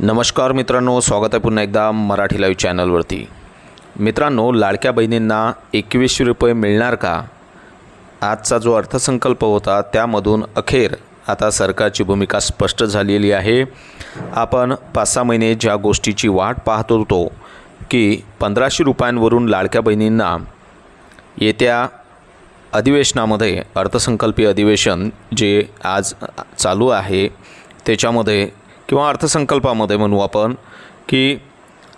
नमस्कार मित्रांनो स्वागत आहे पुन्हा एकदा मराठी लाईव्ह चॅनलवरती मित्रांनो लाडक्या बहिणींना एकवीसशे रुपये मिळणार का? आजचा जो अर्थसंकल्प होता त्यामधून अखेर आता सरकारची भूमिका स्पष्ट झालेली आहे. आपण पाच सहा महिने ज्या गोष्टीची वाट पाहत होतो की पंधराशे रुपयांवरून लाडक्या बहिणींना येत्या अधिवेशनामध्ये अर्थसंकल्पीय अधिवेशन जे आज चालू आहे त्याच्यामध्ये किंवा अर्थसंकल्पामध्ये म्हणू आपण की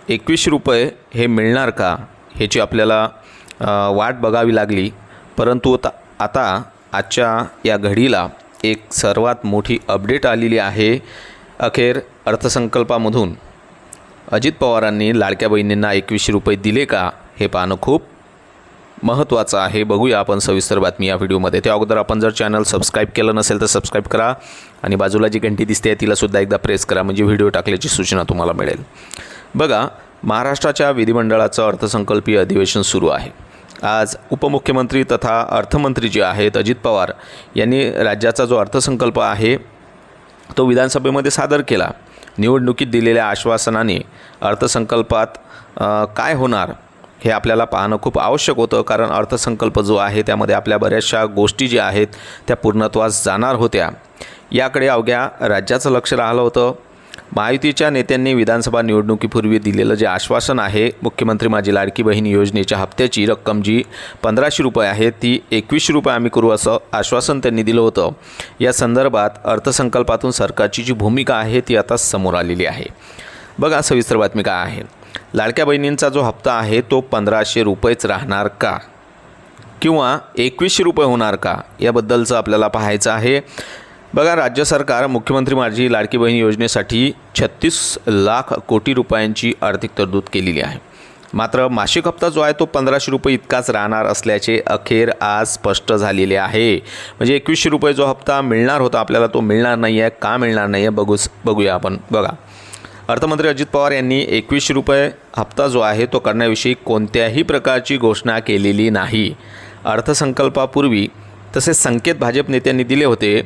एकवीस रुपये हे मिळणार का ह्याची आपल्याला वाट बघावी लागली. परंतु आता आता आजच्या या घडीला एक सर्वात मोठी अपडेट आलेली आहे अखेर अर्थसंकल्पामधून. अजित पवारांनी लाडक्या बहिणींना एकवीसशे रुपये दिले का हे पाहणं खूप महत्त्वाचं आहे. बघूया आपण सविस्तर बातमी या व्हिडिओमध्ये. त्या अगोदर आपण जर चॅनल सबस्क्राईब केलं नसेल तर सबस्क्राईब करा आणि बाजूला जी घंटी दिसते तिलासुद्धा एकदा प्रेस करा म्हणजे व्हिडिओ टाकल्याची सूचना तुम्हाला मिळेल. बघा महाराष्ट्राच्या विधिमंडळाचं अर्थसंकल्पीय अधिवेशन सुरू आहे. आज उपमुख्यमंत्री तथा अर्थमंत्री जे आहेत अजित पवार यांनी राज्याचा जो अर्थसंकल्प आहे तो विधानसभेमध्ये सादर केला. निवडणुकीत दिलेल्या आश्वासनाने अर्थसंकल्पात काय होणार? हे आपल्याला पाहणं खूप आवश्यक होतं कारण अर्थसंकल्प जो आहे त्यामध्ये आपल्या बऱ्याचशा गोष्टी ज्या आहेत त्या पूर्णत्वास जाणार होत्या. याकडे अवघ्या राज्याचं लक्ष राहिलं होतं. महायुतीच्या नेत्यांनी विधानसभा निवडणुकीपूर्वी दिलेलं जे आश्वासन आहे मुख्यमंत्री माझी लाडकी बहीण योजनेच्या हप्त्याची रक्कम जी पंधराशे रुपये आहे ती एकवीसशे रुपये आम्ही करू असं आश्वासन त्यांनी दिलं होतं. या संदर्भात अर्थसंकल्पातून सरकारची जी भूमिका आहे ती आता समोर आलेली आहे. बघा सविस्तर बातमी काय आहे. लाडक्या बहिणींचा जो हप्ता आहे तो पंधराशे रुपयेच राहणार का? किंवा एकवीसशे रुपये होणार का? याबद्दलचं आपल्याला पाहायचं आहे. बघा राज्य सरकार मुख्यमंत्री माझी लाडकी बहीण योजनेसाठी छत्तीस लाख कोटी रुपयांची आर्थिक तरतूद केलेली आहे. मात्र मासिक हप्ता जो आहे तो पंधराशे रुपये इतकाच राहणार असल्याचे अखेर आज स्पष्ट झालेले आहे. म्हणजे एकवीसशे रुपये जो हप्ता मिळणार होता आपल्याला तो मिळणार नाही आहे का मिळणार नाही आहे बघूच बघूया आपण. बघा. अर्थमंत्री अजित पवार यांनी एकवीसशे रुपये हप्ता जो आहे तो करण्याविषयी कोणत्याही प्रकारची घोषणा केलेली नाही. अर्थसंकल्पापूर्वी तसेच संकेत भाजप नेत्यांनी दिले होते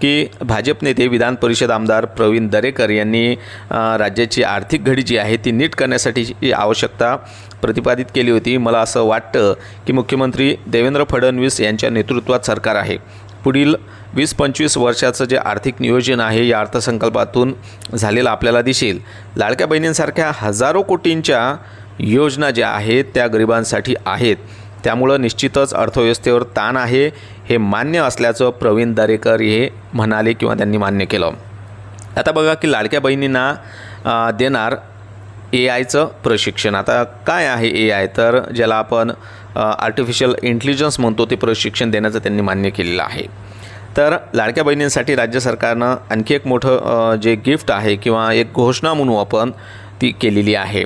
की भाजप नेते विधान परिषद आमदार प्रवीण दरेकर यांनी राज्याची आर्थिक घडी जी आहे ती नीट करण्यासाठीची आवश्यकता प्रतिपादित केली होती. मला असं वाटतं की मुख्यमंत्री देवेंद्र फडणवीस यांच्या नेतृत्वात सरकार आहे. पुढील वीस पंचवीस वर्षाचं जे आर्थिक नियोजन आहे या अर्थसंकल्पातून झालेलं आपल्याला दिसेल. लाडक्या बहिणींसारख्या हजारो कोटींच्या योजना ज्या आहेत त्या गरिबांसाठी आहेत. त्यामुळं निश्चितच अर्थव्यवस्थेवर ताण आहे हे मान्य असल्याचं प्रवीण दरेकर हे म्हणाले किंवा त्यांनी मान्य केलं. आता बघा की लाडक्या बहिणींना देणार ए आयचं प्रशिक्षण. आता काय आहे ए आय? तर ज्याला आपण आर्टिफिशियल इंटेलिजन्स म्हणतो ते प्रशिक्षण देण्याचं त्यांनी मान्य केलेलं आहे. तर लाडक्या बहिणींसाठी राज्य सरकारनं आणखी एक मोठं जे गिफ्ट आहे किंवा एक घोषणा म्हणू आपण ती केलेली आहे.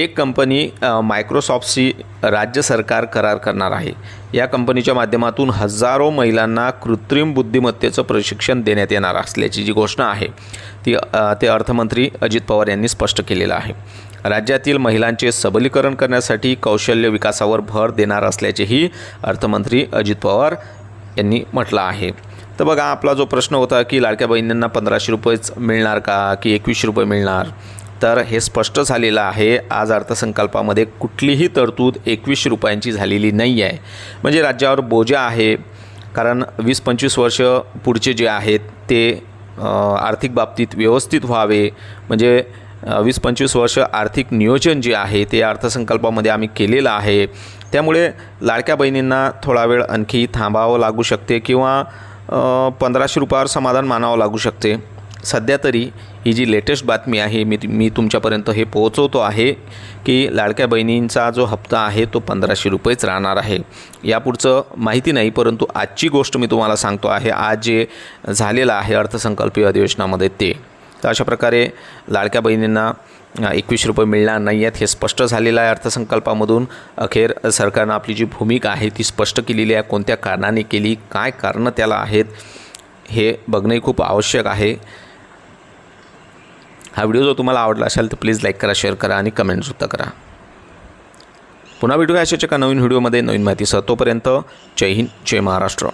टेक कंपनी मायक्रोसॉफ्टशी राज्य सरकार करार करणार आहे. या कंपनीच्या माध्यमातून हजारो महिलांना कृत्रिम बुद्धिमत्तेचं प्रशिक्षण देण्यात येणार असल्याची जी घोषणा आहे ती ते अर्थमंत्री अजित पवार यांनी स्पष्ट केलेलं आहे. राज्यातील महिलांचे सबलीकरण करण्यासाठी कौशल्य विकासावर भर देणार असल्याचेही अर्थमंत्री अजित पवार यांनी म्हटलं आहे. तर बघा आपला जो प्रश्न होता की लाडक्या बहिणींना पंधराशे रुपयेच मिळणार का की एकवीसशे रुपये मिळणार? तर हे स्पष्ट झालेलं आहे. आज अर्थसंकल्पामध्ये कुठलीही तरतूद एकवीस रुपयांची झालेली नाही आहे म्हणजे राज्यावर बोजा आहे. कारण वीस पंचवीस वर्ष पुढचे जे आहेत ते आर्थिक बाबतीत व्यवस्थित व्हावे. म्हणजे वीस पंचवीस वर्ष आर्थिक नियोजन जे आहे ते अर्थसंकल्पामध्ये आम्ही केलेलं आहे. त्यामुळे लाडक्या बहिणींना थोडा वेळ आणखी थांबावं लागू शकते किंवा पंधराशे रुपयावर समाधान मानावं लागू शकते. सध्या तरी ही जी लेटेस्ट बातमी आहे मी मी तुमच्यापर्यंत हे पोहोचवतो आहे की लाडक्या बहिणींचा जो हप्ता आहे तो पंधराशे रुपयेच राहणार आहे. यापुढचं माहिती नाही परंतु आजची गोष्ट मी तुम्हाला सांगतो आहे आज जे झालेलं आहे अर्थसंकल्पीय अधिवेशनामध्ये ते. तर अशा प्रकारे लाडक्या बहिणींना एकवीस रुपये मिळणार नाही आहेत हे स्पष्ट झालेलं आहे अर्थसंकल्पामधून. अखेर सरकारनं आपली जी भूमिका आहे ती स्पष्ट केलेली आहे कोणत्या कारणाने केली काय कारणं त्याला आहेत हे बघणंही खूप आवश्यक आहे. हा व्हिडिओ जर तुम्हाला आवडला असेल तर प्लीज लाईक करा शेअर करा आणि कमेंटसुद्धा करा. पुन्हा भेटूया अशाच एका नवीन व्हिडिओमध्ये नवीन माहितीसह. तोपर्यंत जय हिंद जय महाराष्ट्र.